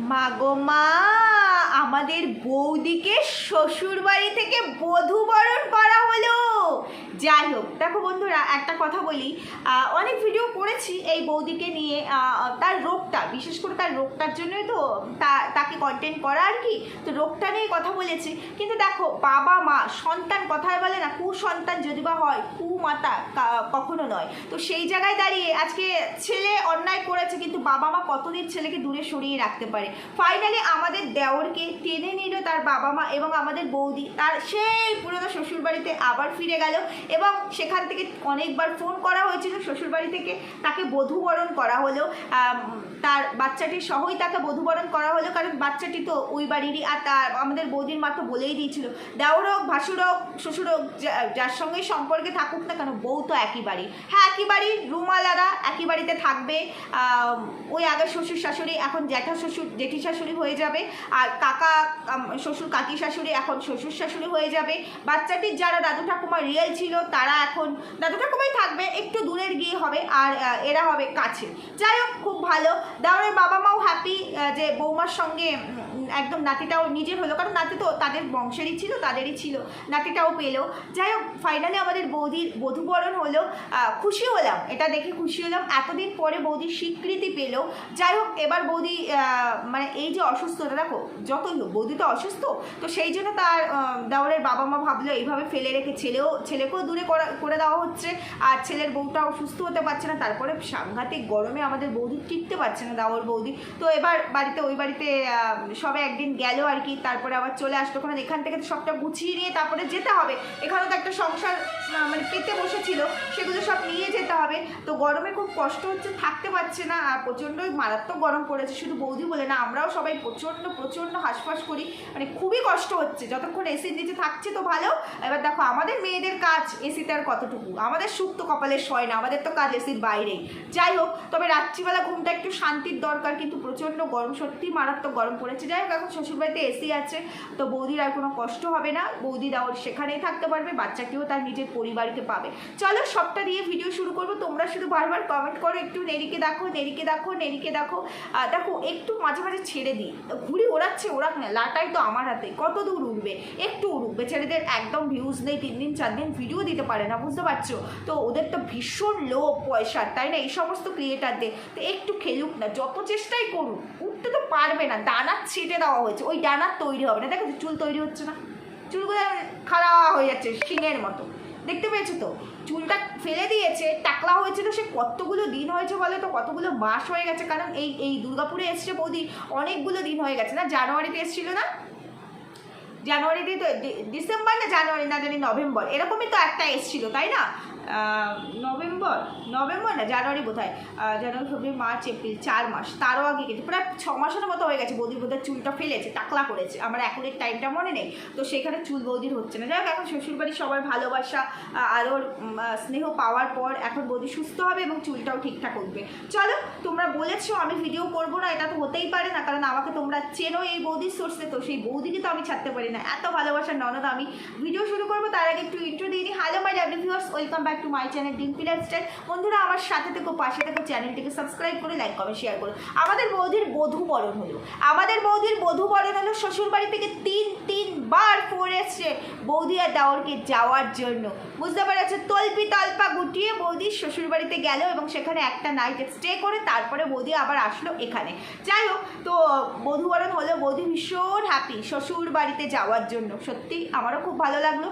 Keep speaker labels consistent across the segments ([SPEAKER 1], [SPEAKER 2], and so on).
[SPEAKER 1] মাগো মা আমাদের বৌদিকে শ্বশুর বাড়ি থেকে বধূ বরণ করা হলো। যাই হোক, দেখো বন্ধুরা, একটা কথা বলি। অনেক ভিডিও করেছি এই বৌদিকে নিয়ে। তার রোগটা, বিশেষ করে তার রোগটার জন্যই তো তাকে কন্টেন্ট করা আর কি। তো রোগটা নিয়ে কথা বলেছি। কিন্তু দেখো, বাবা মা, সন্তান কথায় বলে না, কুসন্তান যদি বা হয়, কুমাতা কখনো নয়। তো সেই জায়গায় দাঁড়িয়ে আজকে ছেলে অন্যায় করেছে, কিন্তু বাবা মা কতদিন ছেলেকে দূরে সরিয়ে রাখতে পারে? ফাইনালি আমাদের দেওরকে টেনে নিল তার বাবা মা এবং আমাদের বৌদি। তার সেই পুরোনো শ্বশুরবাড়িতে আবার ফিরে গেল এবং সেখান থেকে অনেকবার ফোন করা হয়েছিল শ্বশুরবাড়ি থেকে। তাকে বধূবরণ করা হলো। তার বাচ্চাটির সহই তাকে বধূবরণ করা হলো কারণ বাচ্চাটি তো ওই বাড়িরই আর তার আমাদের বৌদির মা তো বলেই দিয়েছিল দেওর হোক ভাসুর হোক শ্বশুর হোক যার সঙ্গে সম্পর্কে থাকুক না কেন, বউ তো একই বাড়ি হ্যাঁ একই বাড়ি রুম আলাদা একই বাড়িতে থাকবে। ওই আগে শ্বশুর শাশুড়ি, এখন জ্যাঠা শ্বশুর, জেঠি শাশুড়ি হয়ে যাবে। আর কাকা শ্বশুর কাকি শাশুড়ি এখন শ্বশুর শাশুড়ি হয়ে যাবে। বাচ্চাটির যারা দাদু ঠাকুমা রিয়েল ছিল, তারা এখন দাদু ঠাকুমাই থাকবে, একটু দূরের গিয়ে হবে আর এরা হবে কাছে। যাই হোক, খুব ভালো। দাওরের বাবা মাও হ্যাপি যে বৌমার সঙ্গে একদম নাতিটাও নিজের হলো, কারণ নাতি তো তাদের বংশেরই ছিল, তাদেরই ছিল, নাতিটাও পেল। যাই হোক ফাইনালি আমাদের বৌদির বধূবরণ হলো খুশি হলাম, এটা দেখে খুশি হলাম। এতদিন পরে বৌদি স্বীকৃতি পেল। যাই হোক, এবার বৌদি মানে এই যে অসুস্থতা, দেখো যতই হোক বৌদি তো অসুস্থ, তো সেই জন্য তার দেওরের বাবা মা ভাবলো, এইভাবে ফেলে রেখে ছেলেও, ছেলেকেও দূরে করা দেওয়া হচ্ছে, আর ছেলের বউটাও সুস্থ হতে পারছে না, তারপরে সাংঘাতিক গরমে আমাদের বৌদি টিকতে পারছে না দাওর বৌদি। তো এবার বাড়িতে, ওই বাড়িতে সবে একদিন গেল আর কি, তারপরে আবার চলে আসলো। কারণ এখান থেকে তো সবটা গুছিয়ে নিয়ে তারপরে যেতে হবে। এখানেও তো একটা সংসার মানে পেতে বসেছিল, সেগুলো সব নিয়ে যেতে হবে। তো গরমে খুব কষ্ট হচ্ছে, থাকতে পারছে না, আর প্রচণ্ডই মারাত্মক গরম পড়েছে। শুধু বৌদি বলে না, আমরাও সবাই প্রচণ্ড প্রচণ্ড হাঁসফাঁস করি মানে খুবই কষ্ট হচ্ছে। যতক্ষণ এসির নিচে থাকছে তো ভালো। এবার দেখো, আমাদের মেয়েদের কাজ এসিতে আর কতটুকু? আমাদের সুখ তো কপালে সয় না, আমাদের তো কাজ এসির বাইরেই। যাই হোক, তবে রাত্রিবেলা ঘুমটা একটু শান্তির দরকার, কিন্তু প্রচণ্ড গরম সত্যি মারাত্মক গরম পড়েছে। যাই হোক, এখন শ্বশুরবাড়িতে এসি আছে, তো বৌদির আর কোনো কষ্ট হবে না। বৌদি দাওর সেখানেই থাকতে পারবে, বাচ্চাকেও তার নিজের পরিবারকে পাবে। চলো, সবটা দিয়ে ভিডিও শুরু করব। তোমরা শুধু বারবার কমেন্ট করো, একটু নেরিকে দেখো নেরিকে দেখো নেরিকে দেখো। দেখো, একটু মাঝে মাঝে ছেড়ে দিই। ঘুড়ি ওড়াচ্ছে। না, লাটাই তো আমার হাতে, কত দূর উঠবে? একটু উড়ুক বেচারিদের একদম ভিউজ নেই, তিন দিন, চার দিন ভিডিও দিতে পারে না, বুঝতে পারছ? তো ওদের তো ভীষণ লো পয়সার তাই না? এই সমস্ত ক্রিয়েটারদের তো একটু খেলুক না, যত চেষ্টাই করুক, উঠতে তো পারবে না ডানার ছেটে দেওয়া হয়েছে, ওই ডানার তৈরি হবে না দেখো চুল তৈরি হচ্ছে না চুলগুলো খারাপ হয়ে যাচ্ছে, শিঙের মতো, দেখতে পেয়েছ তো? চুলটা ফেলে দিয়েছে, টাকলা হয়েছিল, সে কতগুলো দিন হয়েছে বলে তো? কতগুলো মাস হয়ে গেছে? কারণ এই এই দুর্গাপুরে এসছে বৌদি, অনেকগুলো দিন হয়ে গেছে। না, জানুয়ারিতে এসছিল না? জানুয়ারিতে তো ডিসেম্বর না জানুয়ারি না জানি, নভেম্বর? এরকমই তো একটা এসছিল, তাই না? নভেম্বর নভেম্বর না জানুয়ারি বোধহয় জানুয়ারি ফেব্রুয়ারি মার্চ এপ্রিল চার মাস তারও আগে কিন্তু প্রায় ছ মাসের মতো হয়ে গেছে বৌদির বোধহয় চুলটা ফেলেছে টাকলা করেছে আমার এখনের টাইমটা মনে নেই তো সেখানে চুল বৌদির হচ্ছে না। যাই হোক এখন শ্বশুরবাড়ির সবার ভালোবাসা আহ, স্নেহ পাওয়ার পর এখন বৌদি সুস্থ হবে এবং চুলটাও ঠিকঠাক উঠবে। চলো তোমরা বলেছ আমি ভিডিও করব না এটা তো হতেই পারে না কারণ আমাকে তোমরা চেনো এই বৌদির সোর্সে তো সেই বৌদিকে তো আমি ছাড়তে পারি না। এত ভালোবাসার ননদ আমি। ভিডিও শুরু করব তার আগে একটু ইন্ট্রো দিয়ে দিই। Hello my W viewers welcome back to my channel Dimpi lifestyle বন্ধুরা, আমার সাথে থেকো, পাশে থেকো, চ্যানেলটিকে সাবস্ক্রাইব করে লাইক কমেন্ট শেয়ার করো। আমাদের বৌদির বধূ বরণ হলো। আমাদের বৌদির বধূ বরণ হলো শ্বশুরবাড়ি থেকে তিন, তিনবার ফোন এসছে বৌদি আর দাওরকে যাওয়ার জন্য। বুঝতে পেরেছ? তল্পি তল্পা গুটিয়ে বৌদি শ্বশুরবাড়িতে গেল এবং সেখানে একটা নাইট স্টে করে তারপরে বৌদি আবার আসলো এখানে। যাই হোক, তো বধূবরণ হলো। বৌদি ভীষণ হ্যাপি শ্বশুর বাড়িতে যাওয়ার জন্য। সত্যি, আমারও খুব ভালো লাগল।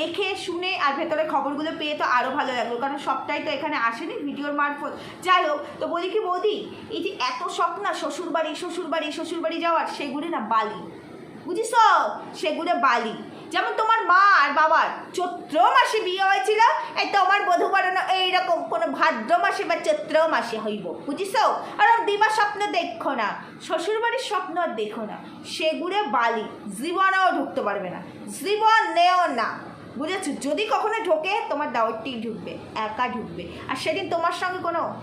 [SPEAKER 1] দেখে, শুনে আর ভেতরে খবরগুলো পেয়ে তো আরও ভালো লাগল, কারণ সবটাই তো এখানে আসেনি, ভিডিওর মারফত যাই হোক, তো বলি কি বৌদি, এই যে এত শখ না শ্বশুর বাড়ি শ্বশুর বাড়ি শ্বশুর বাড়ি যাওয়ার, সেগুলি না বালি। বুঝিস সেগুলো বালি। যেমন তোমার মা আর বাবার, চৈত্র মাসে বিয়ে হয়েছিল, এই তোমার বধূ বাড়ানো এইরকম কোনো ভাদ্র মাসে বা চৈত্র মাসে হইব, বুঝিস আর দিবা স্বপ্ন দেখো না, শ্বশুরবাড়ির স্বপ্ন আর দেখো না, সেগুলো বালি, জীবনেও ঢুকতে পারবে না, জীবন নেও না। বুঝেছ? যদি কখনো ঢোকে, তোমার দাওয়ারটি ঢুকবে, একা ঢুকবে। আর সেদিন তোমার সঙ্গে কোনো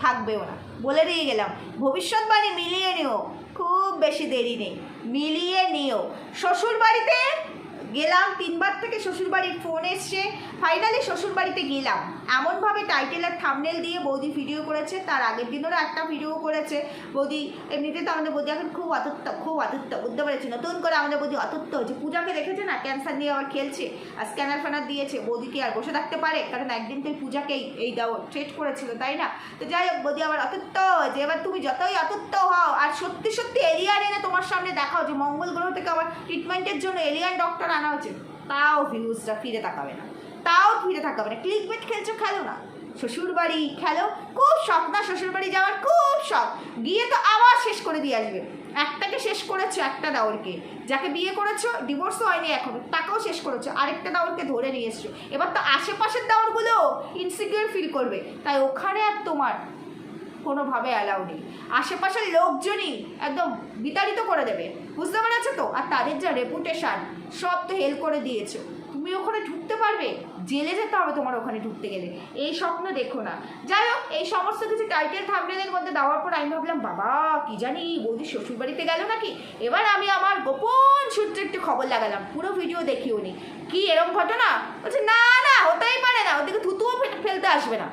[SPEAKER 1] থাকবেও না। বলে দিয়ে গেলাম, ভবিষ্যৎবাণী মিলিয়ে নিও। খুব বেশি দেরি নেই। মিলিয়ে নিও। শ্বশুর বাড়িতে গেলাম, তিনবার থেকে শ্বশুরবাড়ির ফোন এসছে। ফাইনালি শ্বশুরবাড়িতে গেলাম। এমনভাবে টাইটেল আর থামনেল দিয়ে বৌদি ভিডিও করেছে, তার আগের দিনেরও একটা ভিডিও করেছে। বৌদি এমনিতে তো আমাদের বৌদি এখন খুব অতত্ব খুব অতত্ব বুঝতে পেরেছি, নতুন করে আমাদের বৌদি অতত্ব হয়েছে। পূজাকে দেখেছে না? ক্যান্সার নিয়ে আবার খেলছে আর স্ক্যানার ফ্যানার দিয়েছে। বৌদিকে আর বসে থাকতে পারে, কারণ একদিন তো পূজাকেই এই দাও ট্রেট করেছিল, তাই না? তো যাই হোক, বৌদি আবার অতত্ব হয়েছে। এবার তুমি যতই অতত্ব হও, আর সত্যি সত্যি এলিয়ান এনে তোমার সামনে দেখাও যে মঙ্গল গ্রহ থেকে আবার ট্রিটমেন্টের জন্য এলিয়ান ডক্টর আনা হয়েছে তাও ভিউজটা ফিরে তাকাবে না। তাও ফিরে তাকাবে না। ক্লিক বেট খেলছো, খেলো না। শ্বশুর বাড়ি খেলো, খুব শখ না শ্বশুর বাড়ি যাওয়ার? খুব শখ। গিয়ে তো আবার শেষ করে দিয়ে আসবে। একটাকে শেষ করেছ, একটা দাওরকে যাকে বিয়ে করেছ ডিভোর্সও হয়নি এখনও। তাকেও শেষ করেছ। আরেকটা দাওরকে ধরে নিয়ে এসছো। এবার তো আশেপাশের দাওরগুলো ইনসিকিউর ফিল করবে। তাই ওখানে আর তোমার কোনোভাবে অ্যালাউ নেই। আশেপাশের লোকজনই একদম বিতাড়িত করে দেবে। বুঝতে পেরেছ তো? আর তাদের যা রেপুটেশান সব তো হেল্প করে দিয়েছ। তুমি ওখানে ঢুকতে পারবে? জেলে যেতে হবে তোমার ওখানে ঢুকতে গেলে। এই স্বপ্ন দেখো না। যাই হোক, এই সমস্ত কিছু টাইটেল থামনেলের মধ্যে দেওয়ার পর আমি ভাবলাম, বাবা, কি জানি, বৌদি শ্বশুরবাড়িতে গেল নাকি? এবার আমি আমার গোপন সূত্রে একটু খবর লাগালাম। পুরো ভিডিও দেখিও নি কি এরকম ঘটনা? বলছে, না না, হতেই পারে না। ওদিকে থুতুও ফেলতে আসবে না।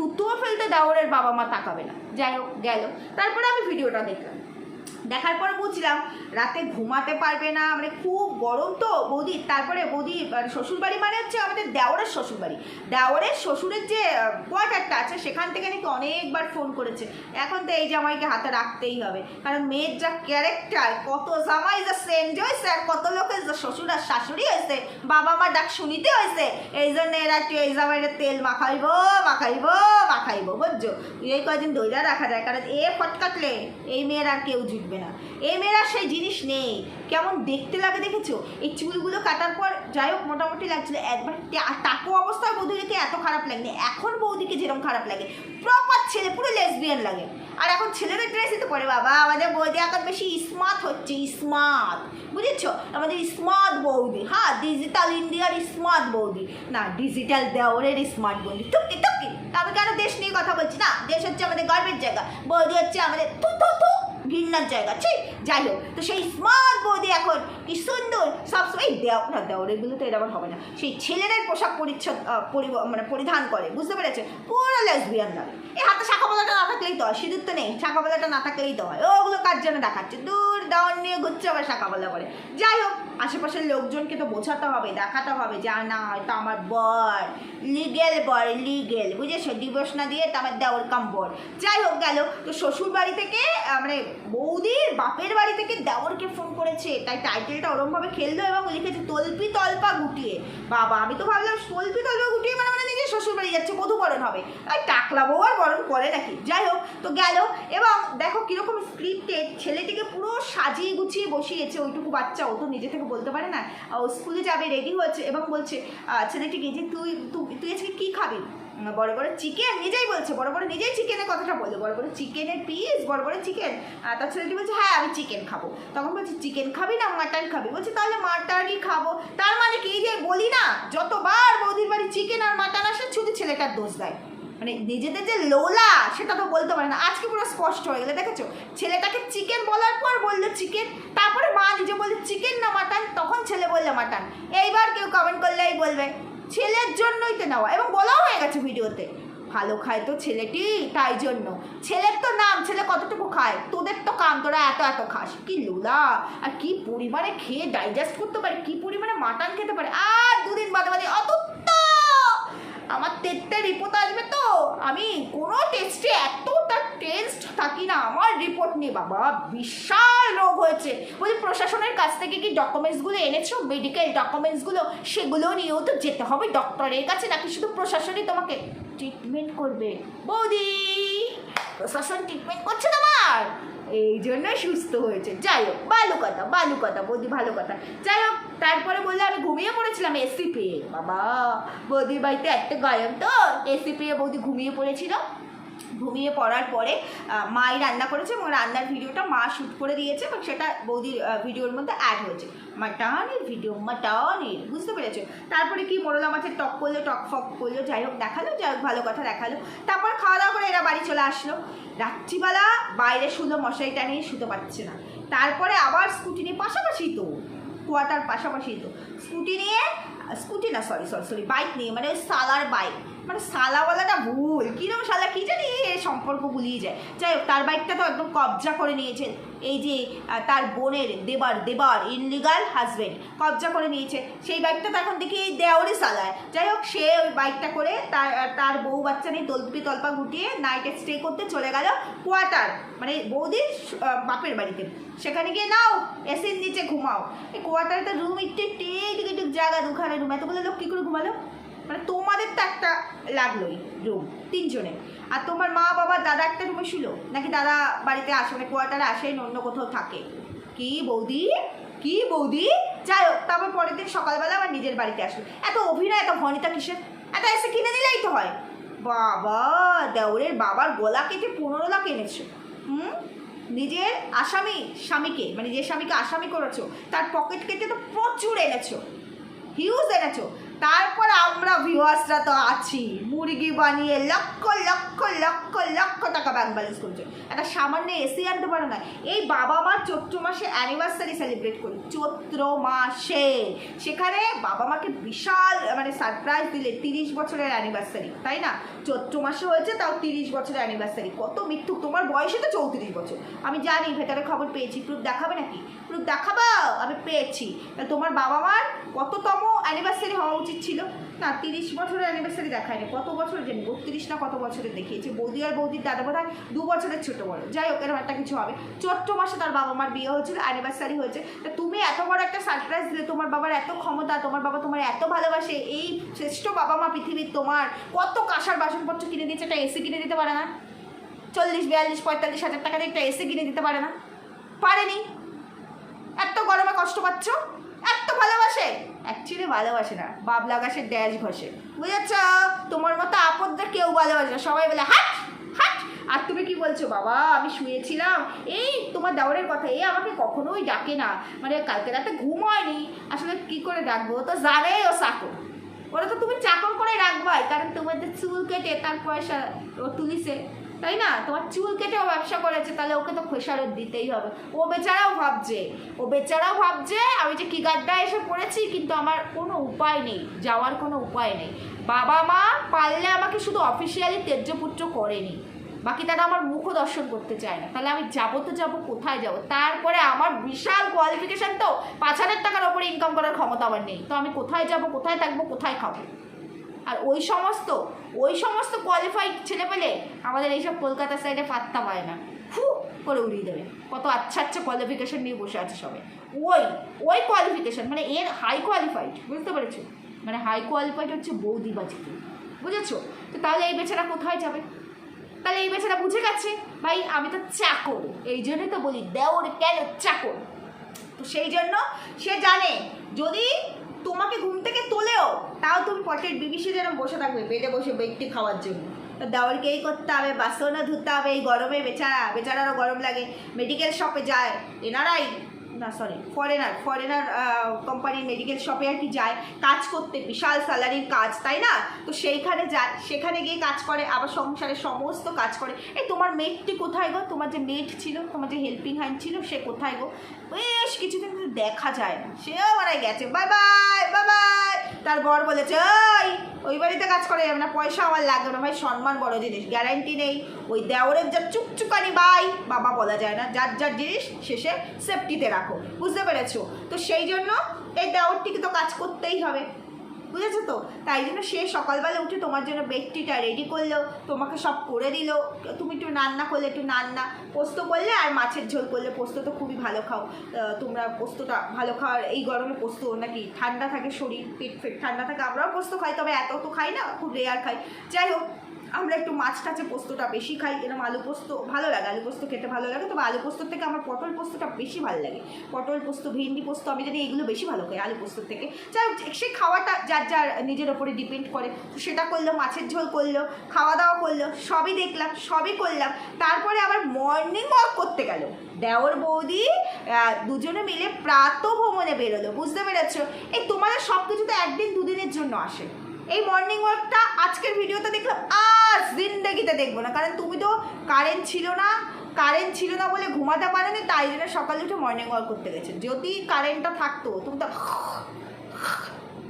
[SPEAKER 1] থুতুও ফেলতে দেওরের বাবা মা তাকাবে না। যাই হোক গেল। তারপরে আমি ভিডিওটা দেখলাম। দেখার পর বুঝলাম রাতে ঘুমাতে পারবে না মানে খুব গরম তো বৌদি, তারপরে বৌদি শ্বশুরবাড়ি মানে হচ্ছে আমাদের দেওরের শ্বশুরবাড়ি। দেওরের শ্বশুরের যে কোয়ার্টারটা আছে, সেখান থেকে নাকি অনেকবার ফোন করেছে। এখন তো এই জামাইকে হাতে রাখতেই হবে। কারণ মেয়ের যা ক্যারেক্টার কত জামাই যা সেন্ট হয়েছে আর কত লোকের যা শ্বশুর আর শাশুড়ি হয়েছে, বাবা মা ডাক শুনিতে হয়েছে। এই জন্য এরা একটু এই জামাইয়ের তেল মাখাইবো মাখাইবো মাখাইবো, বুঝছ? এই কয়দিন দইরা রাখা যায়। কারণ এ ফটকাটলে এই মেয়ের আর কেউ জুটবে না। এই মেয়ের সেই জিনিস নেই। কেমন দেখতে লাগে দেখেছ? এই চুলগুলো কাটার পর যাই হোক মোটামুটি লাগছিল। একবার টাকু অবস্থায় বৌদিকে এত খারাপ লাগেনি এখন বৌদিকে যেরকম খারাপ লাগে। প্রপার ছেলে, পুরো লেসবিয়ান লাগে। আর এখন ছেলেদের ড্রেসই তো পরে বাবা, আমাদের বৌদি এখন বেশি স্মার্ট হচ্ছে স্মার্ট বুঝেছ? আমাদের স্মার্ট বৌদি। হ্যাঁ ডিজিটাল ইন্ডিয়ার স্মার্ট বৌদি। না ডিজিটাল দেওয়ারের স্মার্ট বৌদি। টুকি টুকি। আমি কেন দেশ নিয়ে কথা বলছি? না, দেশ হচ্ছে আমাদের গর্বের জায়গা। বৌদি হচ্ছে আমাদের থু থু ঘৃণার জায়গা ঠিক যাই হোক। তো সেই স্মার্ট বৌদি এখন কি সুন্দর সবসময় এই দেও, না দেওয়ারেগুলো তো এরকম হবে না। সেই ছেলেদের পোশাক পরিচ্ছদ পরি- মানে পরিধান করে, বুঝতে পেরেছে? পুরো লেসবিয়ান লাগে এই হাতে শাখা বলাটা না থাকলেই তো হয়, সিঁদুর তো নেই শাখা বলাটা না থাকলেই তো হয়। ওগুলো কার জন্য দেখাচ্ছে? দূর দেওয়ার নিয়ে ঘুরছে আবার শাখা বলা করে। যাই হোক, আশেপাশের লোকজনকে তো বোঝাতে হবে, দেখাতে হবে যা না হয়তো আমার বর। লিগেল বর লিগেল বুঝেছ? ডিভোর্স না দিয়ে তো আমার দেওয়ার কাম বর। যাই হোক গেল, তো শ্বশুর বাড়ি থেকে মানে বৌদির বাপের বাড়ি থেকে দেওরকে ফোন করেছে। তাই টাইটেলটা ওরমভাবে খেললো এবং লিখেছে, তল্পি তল্পা গুটিয়ে। বাবা, আমি তো ভাবলাম, তল্পি তল্পা গুটিয়ে মানে মানে নিজের শ্বশুর বাড়ি যাচ্ছে, বধূবরণ হবে। আর টাকলা বউ আর বরণ করে নাকি? যাই হোক, তো গেল। এবং দেখো কীরকম স্ক্রিপ্টে ছেলেটিকে পুরো সাজিয়ে গুছিয়ে বসিয়েছে ওইটুকু বাচ্চা, ও তো নিজে থেকে বলতে পারে না। ও স্কুলে যাবে রেডি হয়েছে এবং বলছে ছেলেটিকে যে তুই, তুই- আজকে কী খাবি? বড় বড় চিকেন নিজেই বলছে, বড় বড় নিজেই চিকেনের কথাটা বলল। বড় বড় চিকেনের পিস বড় বড় চিকেন আর তার ছেলেটি বলছে হ্যাঁ আমি চিকেন খাব। তখন বলছি চিকেন খাবি না মাটন খাবি? বলছে, তাহলে মাটনই খাব। তার মানে কি যে বলি না, যতবার বৌদির বাড়ি চিকেন আর মাটন আসে, শুধু ছেলেটার দোষ দেয়। মানে নিজেদের যে লোলা, সেটা তো বলতে পারে না। আজকে পুরো স্পষ্ট হয়ে গেলে, দেখেছ? ছেলেটাকে চিকেন বলার পর বলল চিকেন তারপরে মা নিজে বলল চিকেন না মাটন তখন ছেলে বলল মাটন এইবার কেউ কমেন্ট করলেই বলবে। ছেলের জন্যই তো নেওয়া। এবং বলাও হয়ে গেছে ভিডিওতে, ভালো খায় তো ছেলেটি, তাই জন্য। ছেলের তো নাম, ছেলে কতটুকু খায়? তোদের তো কাম তোরা এত এত খাস। কি লোলা, আর কি পরিমাণে খেয়ে ডাইজেস্ট করতে পারে, কি পরিমাণে মাটন খেতে পারে। আর দুদিন বাদে বাদে অতত্ত আমার তেত্তে রিপোর্ট আসবে তো। আমি কোনো টেস্টে এতটা টেস্ট থাকি না। আমার রিপোর্ট নিয়ে বাবা বিশাল রোগ হয়েছে। বলছি, প্রশাসনের কাছ থেকে কি ডকুমেন্টসগুলো এনেছো? মেডিকেল ডকুমেন্টসগুলো সেগুলো নিয়েও তো যেতে হবে। ডক্টরের কাছে নাকি শুধু প্রশাসনই তোমাকে ট্রিটমেন্ট করবে? বৌদি, প্রশাসন ট্রিটমেন্ট করছে তোমার? এই জন্য সুস্থ হয়েছে। যাই হোক, ভালো কথা ভালো কথা, বৌদি, ভালো কথা। যাই হোক তারপরে বললে, আমি ঘুমিয়ে পড়েছিলাম এসি পেয়ে বাবা, বৌদির বাড়িতে একটা গরম তো এসি পেয়ে বৌদি ঘুমিয়ে পড়েছিল। ঘুমিয়ে পড়ার পরে মাই রান্না করেছে এবং রান্নার ভিডিওটা মা শ্যুট করে দিয়েছে এবং সেটা বৌদির ভিডিওর মধ্যে অ্যাড হয়েছে। মাটানের ভিডিও মাটানের, বুঝতে পেরেছ? তারপরে কি মোরলা মাছের টক করল, টক ফক করল, যাই হোক দেখাল, যাই হোক ভালো কথা দেখাল। তারপর খাওয়া দাওয়া করে এরা বাড়ি চলে আসলো। রাত্রিবেলা বাইরে শুলো মশারি টানিয়ে শুতে পারছে না। তারপরে আবার স্কুটি নিয়ে পাশাপাশি তো কোয়ার্টার পাশাপাশি তো। স্কুটি নিয়ে স্কুটি না সরি সরি সরি বাইক নিয়ে মানে ওই সালার বাইক মানে সালাওয়ালাটা ভুল। কিরম সালা কি জানি এ সম্পর্ক ভুলিয়ে যায়। যাই হোক, তার বাইকটা তো একদম কবজা করে নিয়েছে। এই যে তার বোনের দেবার দেবার ইনলিগাল হাজবেন্ড কবজা করে নিয়েছে। সেই বাইকটা তো এখন দেখি এই দেওয়ারই সালায় যাই হোক, সে ওই বাইকটা করে তার তার বউ বাচ্চা নিয়ে তল্পি তলপা গুটিয়ে নাইটে স্টে করতে চলে গেল কোয়ার্টার মানে বৌদির বাপের বাড়িতে। সেখানে গিয়ে নাও এসির নিচে ঘুমাও। এই কোয়ার্টারে তো রুম একটু একটু একটু জায়গা দুখানে রুম এতগুলো লোক, কী করে ঘুমালো? মানে তোমাদের তো একটা লাগলোই রুম তিনজনে। আর তোমার মা, বাবা, দাদা একটা রুমে ছিল? নাকি দাদা বাড়িতে আসে মানে কোয়ার্টারে আসেই না অন্য কোথাও থাকে? কি বৌদি? কি বৌদি? যাই হোক, তারপর পরের দিন সকালবেলা আবার নিজের বাড়িতে আসলো। এত অভিনয়, এত ভনিতা কিসের? এত এসে কিনে দিলেই তো হয়। বাবা, দেওরের বাবার গলা কেটে পনেরো লাখ এনেছো। হুম? নিজের আসামি, স্বামীকে মানে যে স্বামীকে আসামি করেছ, তার পকেট কেটে তো প্রচুর এনেছো। হিউজ এনেছো তারপর আমরা ভিউয়ার্সরা তো আছি। মুরগি বানিয়ে লক্ষ লক্ষ লক্ষ লক্ষ টাকা ব্যাংক ব্যালেন্স করছে। একটা সামান্য এসি আনতে পারো না। এই বাবা মার চৈত্র মাসে অ্যানিভার্সারি সেলিব্রেট করি। চৈত্র মাসে। সেখানে বাবা মাকে বিশাল মানে সারপ্রাইজ দিলে তিরিশ বছরের অ্যানিভার্সারি তাই না? চৈত্র মাসে হয়েছে, তাও তিরিশ বছরের অ্যানিভার্সারি কত মৃত্যু তোমার বয়সে তো চৌত্রিশ বছর। আমি জানি, ভেতরে খবর পেয়েছি। প্রুফ দেখাবে নাকি? প্রুফ দেখাবো, আমি পেয়েছি। তোমার বাবা মার কততম অ্যানিভার্সারি হওয়া উচিত? ছিল। না, তিরিশ বছরের অ্যানিভার্সারি দেখায়নি। কত বছর জানি, বত্রিশ না কত বছরের দেখিয়েছে। বৌদি আর বৌদির দাদা বোধ দু বছরের ছোটো বড়। যাই হোক, এরকম একটা কিছু হবে। চৈত্র মাসে তার বাবা মার বিয়ে হয়েছিল অ্যানিভার্সারি হয়েছে। তা তুমি এত বড় একটা সারপ্রাইজ দিলে, তোমার বাবার এত ক্ষমতা, তোমার বাবা তোমার এত ভালোবাসে, এই শ্রেষ্ঠ বাবা মা পৃথিবীর তোমার কত কাঁসার বাসনপত্র কিনে দিয়েছে, একটা এসি কিনে দিতে পারে না? চল্লিশ, বিয়াল্লিশ, পঁয়তাল্লিশ হাজার টাকা দিয়ে একটা এসি কিনে দিতে পারে না? পারেনি? এত গরমে কষ্ট পাচ্ছ? এত ভালোবাসে? অ্যাকচুয়ালি ভালোবাসে না। বাবলা গাছের ড্যাশ ঘষে। বুঝেছ? তোমার মতো আপদদের কেউ ভালোবাসে না। সবাই বলে, হাট হাট। আর তুমি কি বলছো, বাবা, আমি শুয়েছিলাম। এই তোমার দাওয়ারের কথা এই আমাকে কখনোই ডাকে না। মানে কালকে রাতে ঘুম হয়নি। আসলে কি করে ডাকবো? তো জানে ও চাকর। ওরা তো তুমি চাকর করে রাখবাই। কারণ তোমাদের চুল কেটে তার পয়সা ও তুলিছে। তাই না? তোমার চুল কেটে ও ব্যবসা করেছে, তাহলে ওকে তো খোসারত দিতেই হবে। ও বেচারাও ভাবছে, ও বেচারাও ভাবছে, আমি যে কি গাড্ডা এসে পড়েছি, কিন্তু আমার কোনো উপায় নেই, যাওয়ার কোনো উপায় নেই। বাবা মা পারলে আমাকে শুধু অফিসিয়ালি তেজ্যপুত্র করেনি। বাকি তারা আমার মুখও দর্শন করতে চায় না। তাহলে আমি যাব তো যাব, কোথায় যাব? তারপরে আমার বিশাল কোয়ালিফিকেশান তো, পাঁচ হাজার টাকার ওপরে ইনকাম করার ক্ষমতা আমার নেই। তো আমি কোথায় যাব, কোথায় থাকব, কোথায় খাব? আর ওই সমস্ত ওই সমস্ত কোয়ালিফাইড ছেলে পেলে আমাদের এইসব কলকাতা সাইডে পাত্তা পায় না। ফু, করে উড়িয়ে দেবে। কত আচ্ছা আচ্ছা কোয়ালিফিকেশন নিয়ে বসে আছে সবাই। ওই ওই কোয়ালিফিকেশন মানে এর হাই কোয়ালিফাইড বুঝতে পেরেছ? মানে হাই কোয়ালিফাইড হচ্ছে বৌদি বাজিতে বুঝেছ? তো তাহলে এই বেচারা কোথায় যাবে? তাহলে এই বেচারা বুঝে গেছে, ভাই, আমি তো চাকর। এই জন্যই তো বলি, দেওর কেন চাকর? তো সেই জন্য সে জানে, যদি তোমাকে ঘুম থেকে তোলেও, তাও তুমি পটের বিবিসে যেন বসে থাকবে বেডে বসে বেডটি খাওয়ার জন্য। তো এই করতে হবে বাসনও ধুতে হবে, এই গরমে বেচারা, বেচারারও গরম লাগে। মেডিকেল শপে যায়, এনারাই না সরি ফরেনার ফরেনার কোম্পানির মেডিকেল শপে আর কি যায়, কাজ করতে, বিশাল স্যালারির কাজ, তাই না? তো সেইখানে যায়, সেখানে গিয়ে কাজ করে, আবার সংসারের সমস্ত কাজ করে। এই তোমার মেটটি কোথায় গো? তোমার যে মেট ছিল, তোমার যে হেল্পিং হ্যান্ড ছিল, সে কোথায় গো? বেশ কিছুদিন দেখা যায় না, সেও মারাই গেছে। বাই বাই বাই বাই তার বর বলেছে ওই ওই বাড়িতে কাজ করে যাবে না পয়সা আমার লাগবে না, ভাই, সম্মান বড় জিনিস গ্যারান্টি নেই। ওই দেওরের যা চুকচুকানি বাই বাবা বলা যায় না, যার যার জিনিস শেষে সেফটিতে রাখো। বুঝতে পেরেছ? তো সেই জন্য এই দেওরটিকে তো কাজ করতেই হবে। বুঝেছ তো? তাই জন্য সে সকালবেলা উঠে তোমার জন্য বেডটিটা রেডি করল, তোমাকে সব করে দিল। তুমি একটু রান্না করলে, একটু রান্না, পোস্ত করলে আর মাছের ঝোল করলে। পোস্ত তো খুবই ভালো খাও। তোমরা পোস্তটা ভালো খাওয়ার, এই গরমে পোস্ত নাকি ঠান্ডা থাকে, শরীর, পেট ফেট ঠান্ডা থাকে, আমরাও পোস্ত খাই, তবে এত তো খাই না, খুব রেয়ার খাই। যাই হোক আমরা একটু মাছ টাছে পোস্তটা বেশি খাই এরকম আলু পোস্ত ভালো লাগে, আলু পোস্ত খেতে ভালো লাগে, তবে আলু পোস্তর থেকে আমার পটল পোস্তটা বেশি ভালো লাগে। পটল পোস্ত, ভেন্ডি পোস্ত, আমি জানি এগুলো বেশি ভালো খাই আলু পোস্তর থেকে। যাই হোক সেই খাওয়াটা যার যার নিজের ওপরে ডিপেন্ড করে। সেটা করল, মাছের ঝোল করল খাওয়া দাওয়া করল, সবই দেখলাম, সবই করলাম। তারপরে আবার মর্নিং ওয়াক করতে গেল। দেওর বৌদি দুজনে মিলে প্রাত ভ্রমণে বেরোলো, বুঝতে পেরেছ? এই তোমাদের সব কিছু তো একদিন দুদিনের জন্য আসে। এই মর্নিং ওয়াকটা আজকের ভিডিওতে দেখলাম আজ জিন্দেগিতে দেখব না। কারণ তুমি তো কারেন্ট ছিল না কারেন্ট ছিল না বলে ঘুমাতে পারেনি, তাই জন্য সকালে উঠে মর্নিং ওয়াক করতে গেছে। যদি কারেন্টটা থাকতো, তুমি তো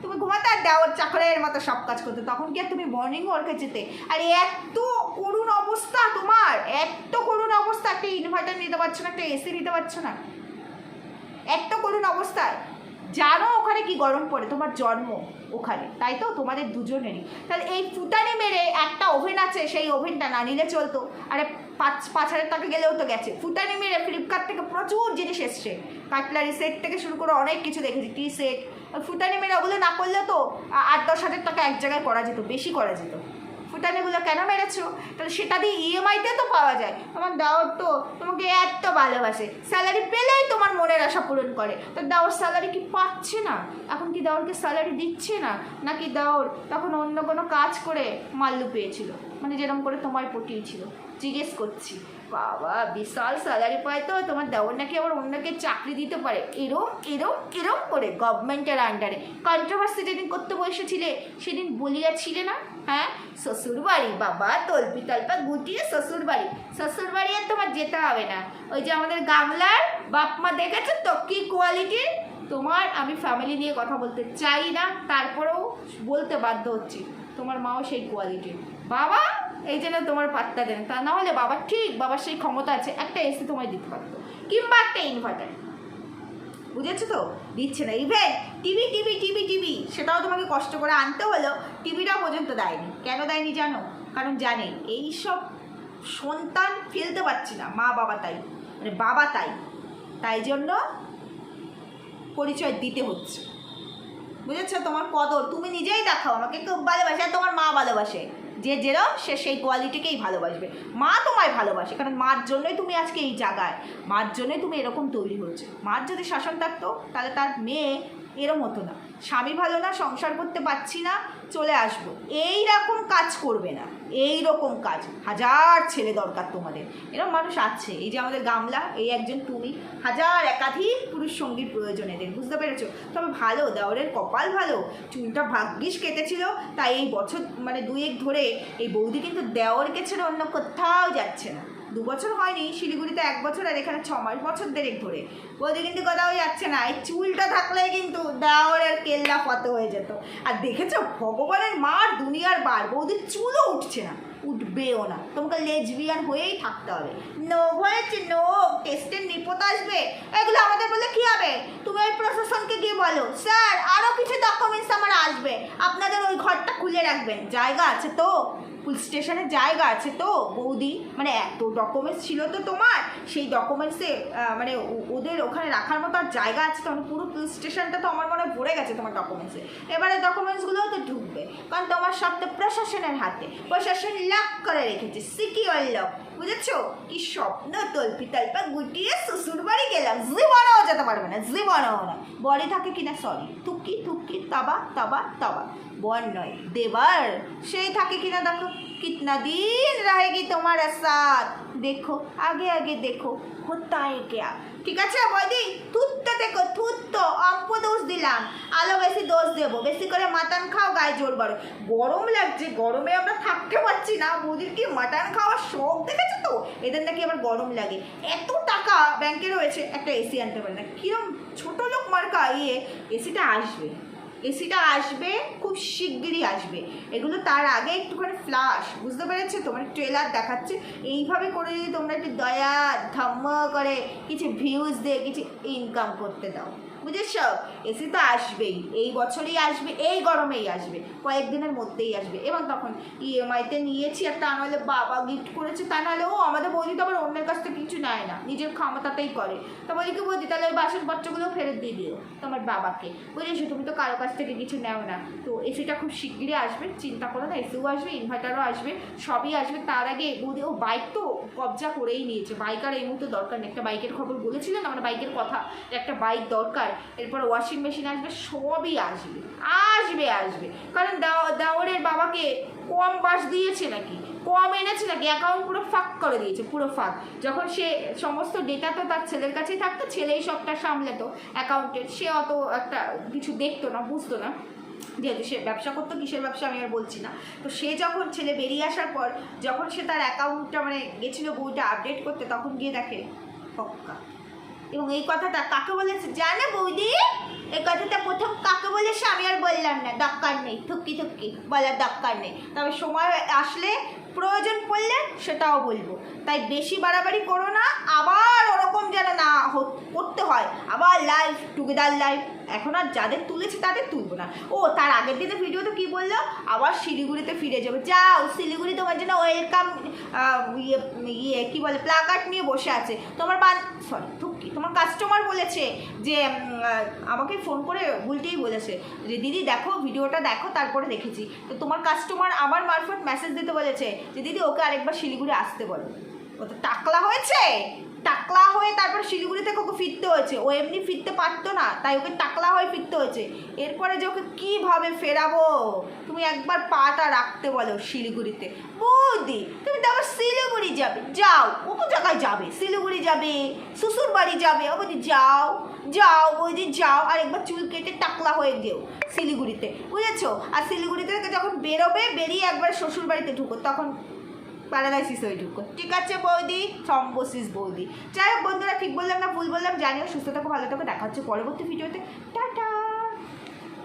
[SPEAKER 1] তুমি ঘুমাতে আর দেওয়ার চাকরের মতো সব কাজ করতে। তখন কি আর তুমি মর্নিং ওয়ার্কে যেতে? আর এত করুণ অবস্থা তোমার! এত করুণ অবস্থা, একটা ইনভার্টার নিতে পারছ না, একটা এসি নিতে পারছ না। এত করুণ অবস্থায় জানো ওখানে কি গরম পড়ে? তোমার জন্ম ওখানে, তাই তো? তোমাদের দুজনেরই। তাহলে এই ফুটানি মেরে একটা ওভেন আছে, সেই ওভেনটা না নিলে চলতো। আরে পাঁচ পাঁচ হাজার টাকা গেলেও তো গেছে। ফুটানি মেরে ফ্লিপকার্ট থেকে প্রচুর জিনিস এসছে। কাটলারি সেট থেকে শুরু করে অনেক কিছু দেখেছি, টি সেট। ফুটানি মেরে ওগুলো না করলে তো আট, দশ হাজার টাকা এক জায়গায় করা যেত, বেশি করা যেত। ফুটানিগুলো কেন মেরেছো? তাহলে সেটা দিয়ে ইএমআইতে তো পাওয়া যায়। তোমার দাওর তো তোমাকে এত ভালোবাসে। স্যালারি পেলেই তোমার মনের আশা পূরণ করে। তো দাওর স্যালারি কি পাচ্ছে না? এখন কি দাওয়ারকে স্যালারি দিচ্ছে না? নাকি দাওর তখন অন্য কোনো কাজ করে মাল্লু পেয়েছিল মানে যেরকম করে তোমার পটিয়েছিল। জিজ্ঞেস করছি। বাবা, বিশাল স্যালারি পায় তো, তোমার দেওয়ার নাকি আবার অন্যকে চাকরি দিতে পারে। এরম এরম এরম করে গভর্নমেন্টের আন্ডারে কন্ট্রোভার্সি যেদিন করতে বসেছিলে, সেদিন বলিয়াছিলে না? হ্যাঁ? শ্বশুরবাড়ি, বাবা, তল্পি তল্পা গুটিয়ে শ্বশুর বাড়ি শ্বশুর বাড়ি আর তোমার যেতে হবে না। ওই যে আমাদের গামলার বাপ মা দেখেছ তো, কি কোয়ালিটির তোমার আমি ফ্যামিলি নিয়ে কথা বলতে চাই না, তারপরেও বলতে বাধ্য হচ্ছি। তোমার মাও সেই কোয়ালিটির বাবা এই জন্য তোমার পাত্তা দেন। তা না হলে বাবা, ঠিক বাবার সেই ক্ষমতা আছে, একটা এসি তোমায় দিতে পারতো। কিংবা একটা ইনভার্টার বুঝেছ তো? দিচ্ছে না। Even TV TV TV TV সেটাও তোমাকে কষ্ট করে আনতে হলো টিভিটাও পর্যন্ত দেয়নি। কেন দেয়নি জানো? কারণ জানে এই সব সন্তান ফেলতে পারছি না। মা বাবা তাই। মানে বাবা তাই। তাই জন্য পরিচয় দিতে হচ্ছে। বুঝেছ? তোমার কদর তুমি নিজেই দেখাও। আমাকে খুব ভালোবাসে তোমার মা ভালোবাসে। যে যেরম, সে সেই কোয়ালিটিকেই ভালোবাসবে। মা তোমায় ভালোবাসে, কারণ মার জন্যই তুমি আজকে এই জায়গায় মার জন্যই তুমি এরকম তৈরি হয়েছে। মার যদি শাসন থাকতো, তাহলে তার মেয়ে এরম হতো না। স্বামী ভালো না, সংসার করতে পারছি না, চলে আসব। এই রকম কাজ করবে না। এই রকম কাজ। হাজার ছেলে দরকার তোমাদের। এরকম মানুষ আছে। এই যে আমাদের গামলা, এই একজন তুমি। হাজার একাধিক পুরুষ সঙ্গীর প্রয়োজন এদের, বুঝতে পেরেছ? তবে ভালো, দেওরের কপাল ভালো। চুলটা ভাগ্যিস কেটেছিল, তাই এই বছর মানে দুয়েক ধরে এই বৌদি কিন্তু দেওরকে ছেড়ে অন্য কোথাও যাচ্ছে না। দু বছর হয়নি, শিলিগুড়িতে এক বছর আর এখানে ছ মাস, বছর দেড়েক ধরে। বৌদি কিন্তু কোথাও যাচ্ছে না, এই চুলটা থাকলে কিন্তু দেওয়ার আর কেল্লা ফত হয়ে যেত। আর দেখেছ, ভগবানের মার দুনিয়ার বার, বৌদির চুলও উঠছে না, উঠবেও না। তোমাকে লেজবিয়ান হয়েই থাকতে হবে। নো হয়েছে নো টেস্টের নিপত আসবে। এগুলো আমাদের হবে? তুমি ওই প্রশাসনকে গিয়ে বলো, স্যার আরও কিছু ডকুমেন্টস আমার আসবে। আপনাদের ওই ঘরটা খুলে রাখবেন। জায়গা আছে তো? পুলিশ জায়গা আছে তো, বৌদি? মানে এত ডকুমেন্টস ছিল তো তোমার। সেই ডকুমেন্টসে মানে ওদের ওখানে রাখার মতো আর জায়গা আছে তো? মানে পুরো পুলিশ স্টেশনটা তো আমার মনে গেছে তোমার এবারে ডকুমেন্টসগুলোও তো ঢুকবে। কারণ তোমার সব তো প্রশাসনের হাতে। প্রশাসন লক করে রেখেছে। সিকিওর লক বুঝেছ? কি স্বপ্ন তল্পি তল্পা গুটিয়ে শ্বশুর বাড়ি গেলাম জীবনেও যেতে পারবে না জীবনেও না। বরে থাকে কিনা সরি থুকি থুকি, তাবা তাবা তাবা। বর নয়, দেবার। সেই থাকে কিনা দেখো। কিতনা দিন রহেগি তোমার সাথ দেখো, আগে আগে দেখো হত্যা গিয়া। ঠিক আছে, বৌদি? থুততে দেখো, থুত্ত অল্প দোষ দিলাম। আলো বেশি দোষ দেবো। বেশি করে মাতান খাও, গায়ে জোর বাড়ো। গরম লাগছে, গরমে আমরা থাকতে পারছি না। বৌদির কি মাতান খাওয়ার শখ দেখেছ? এদের নাকি আবার গরম লাগে। এত টাকা ব্যাংকে রয়েছে একটা এসি আনতে পারে না। কিরম ছোট লোক মার্কা ইয়ে এসিটা আসবে। এসিটা আসবে, খুব শিগগিরই আসবে। এগুলো তার আগে একটুখানি ফ্লাশ বুঝতে পেরেছ? তোমার ট্রেলার দেখাচ্ছে। এইভাবে করে যদি তোমরা একটু দয়া ধম্ম করে কিছু ভিউজ দিয়ে কিছু ইনকাম করতে দাও। বুঝেছ? এসি তো আসবেই। এই বছরেই আসবে, এই গরমেই আসবে। কয়েকদিনের মধ্যেই আসবে। এবং তখন ইএমআইতে নিয়েছি আর তা নাহলে বাবা গিফট করেছে, তা নাহলে ও, আমাদের বৌদি তো আবার অন্যের কাছ থেকে কিছু নেয় না। নিজের ক্ষমতাতেই করে। তা বলি কি তাহলে ওই বাসন বাচ্চাগুলো ফেরত দিয়ে দিও তোমার বাবাকে। বুঝেছ? তুমি তো কারও কাছ থেকে কিছু নেও না। তো এসিটা খুব শিগগিরই আসবে, চিন্তা করো না, এসিও আসবে ইনভার্টারও আসবে, সবই আসবে। তার আগে বৌদি, ও বাইক তো কবজা করেই নিয়েছে। বাইক আর এই মুহূর্তে দরকার নেই। একটা বাইকের খবর বলেছিলেন, আমরা বাইকের কথা একটা বাইক দরকার। এরপর ওয়াশিং মেশিন আসবে, সবই আসবে আসবে আসবে। কারণ দাও- দাওরের বাবাকে কম বাস দিয়েছে নাকি? কম এনেছে নাকি? অ্যাকাউন্ট পুরো ফাঁক করে দিয়েছে, পুরো ফাঁক। যখন সে সমস্ত ডেটা তো তার ছেলের কাছেই থাকতো, ছেলেই সবটা সামলাতো অ্যাকাউন্টের সে অত একটা কিছু দেখতো না, বুঝতো না। যেহেতু সে ব্যবসা করতো, কিসের ব্যবসা আমি আর বলছি না। তো সে যখন ছেলে বেরিয়ে আসার পর, যখন সে তার অ্যাকাউন্টটা মানে গেছিল বইটা আপডেট করতে, তখন গিয়ে দেখে পক্কা এবং এই কথাটা কাকে বলেছে জানে বৌদি? এই কথাটা প্রথম কাকে বলেছে আমি আর বললাম না, দরকার নেই থুকি থুকি বলার দরকার নেই। তবে সময় আসলে প্রয়োজন পড়লে সেটাও বলব। তাই বেশি বাড়াবাড়ি করো না, আবার ওরকম যেন না করতে হয়। আবার লাইভ টুগেদার লাইভ এখন আর যাদের তুলেছে তাদের তুলবো না। ও, তার আগের দিনে ভিডিওতে কী বলল? আবার শিলিগুড়িতে ফিরে যাবে। যাও, শিলিগুড়ি তোমার জন্য ওয়েলকাম ইয়ে ইয়ে কী বলে, প্লাকার্ড নিয়ে বসে আছে। তোমার বান সরি তোমার কাস্টমার বলেছে যে আমাকে ফোন করে উল্টেই বলেছে যে, দিদি, দেখো ভিডিওটা দেখো, তারপরে দেখেছি। তো তোমার কাস্টমার আমার মারফত মেসেজ দিতে বলেছে যে, দিদি, ওকে আরেকবার শিলিগুড়ি আসতে বলো। ও তো টাকলা হয়েছে! টাকলা হয়ে তারপর শিলিগুড়ি থেকে ওকে ফিরতে হয়েছে। ও এমনি ফিরতে পারতো না, তাই ওকে টাকলা হয়ে ফিরতে হয়েছে। এরপরে যে ওকে কীভাবে ফেরাবো? তুমি একবার পাটা রাখতে বলো শিলিগুড়িতে। বৌদি, তুমি তো আবার শিলিগুড়ি যাবে। যাও কত জায়গায় যাবে? শিলিগুড়ি যাবে, শ্বশুর বাড়ি যাবে। ও বৌদি যাও যাও বৌদি, যাও। আর একবার চুল কেটে টাকলা হয়ে যেও শিলিগুড়িতে। বুঝেছ? আর শিলিগুড়ি থেকে যখন বেরোবে, বেরিয়ে একবার শ্বশুর বাড়িতে ঢুকো। তখন প্যারালাইসিস হয়ে ঢুকো ঠিক আছে বৌদি? থ্রম্বোসিস বৌদি। যাই হোক বন্ধুরা, ঠিক বললাম না, ভুল বললাম, জানিও, সুস্থ থাকো, ভালো থাকো, দেখা হচ্ছে পরবর্তী ভিডিওতে।